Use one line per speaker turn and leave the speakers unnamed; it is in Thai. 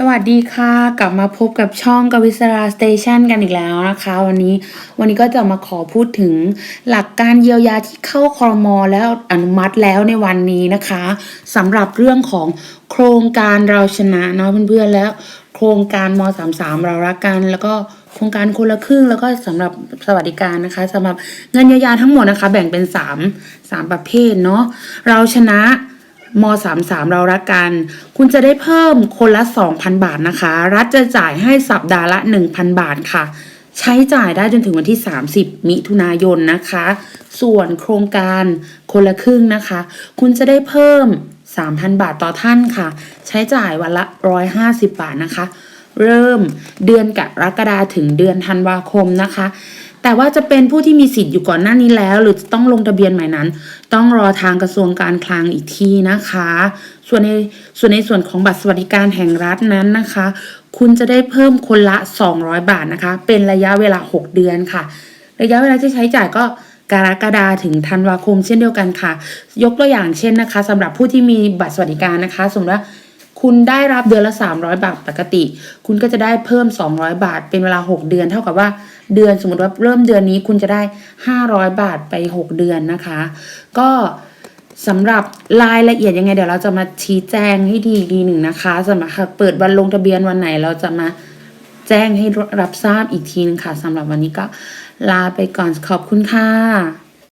สวัสดีค่ะ กลับมาพบกับช่องกวิศราสเตชันกันอีกแล้วนะคะ วันนี้วันนี้ก็จะมาขอพูดถึงหลักการเยียวยาที่เข้าคอรมอแล้วอนุมัติแล้วในวันนี้นะคะสำหรับเรื่องของโครงการเราชนะเนาะเพื่อนๆแล้ว โครงการม 33 เรารักกัน แล้วก็โครงการคนละครึ่งแล้วก็สำหรับสวัสดิการนะคะสำหรับเงินเยียวยาทั้งหมดนะคะ แบ่งเป็น 3 3 ประเภทเนาะเราชนะ ม 33 เรารักกัน คุณจะได้เพิ่มคนละ 2,000 บาทนะคะ รัฐจะจ่ายให้สัปดาห์ละ 1,000 บาทค่ะ ใช้จ่ายได้จนถึงวันที่ 30 มิถุนายนนะคะ ส่วนโครงการคนละครึ่งนะคะ คุณจะได้เพิ่ม 3,000 บาทต่อท่านค่ะ ใช้จ่ายวันละ 150 บาทนะคะ เริ่มเดือนกรกฎาถึงเดือนธันวาคมนะคะ แต่ว่าจะเป็นผู้ที่มีสิทธิ์อยู่ก่อนหน้านี้แล้ว หรือต้องลงทะเบียนใหม่นั้น ต้องรอทางกระทรวงการคลังอีกทีนะคะ ส่วนในส่วนในส่วนของบัตรสวัสดิการแห่งรัฐนั้นนะคะ คุณจะได้เพิ่มคนละ 200 บาทนะคะ เป็นระยะเวลา 6 เดือนค่ะ ระยะเวลาที่ใช้จ่ายก็กรกฎาถึงธันวาคมเช่นเดียวกันค่ะ ยกตัวอย่างเช่นนะคะสำหรับผู้ที่มีบัตรสวัสดิการนะคะ สมมติว่า คุณได้รับเดือนละ 300 บาทปกติ คุณก็จะได้เพิ่ม 200 บาท เป็นเวลา 6 เดือน เท่ากับว่าเดือนสมมติว่าเริ่มเดือนนี้คุณจะได้ 500 บาทไป 6 เดือนนะคะ ก็สำหรับรายละเอียดยังไงเดี๋ยวเราจะมาชี้แจงให้ดีอีกทีหนึ่งนะคะสำหรับเปิดวันลงทะเบียนวันไหนเราจะมาแจ้งให้รับทราบอีกทีนึงค่ะสำหรับวันนี้ก็ลาไปก่อนขอบคุณค่ะ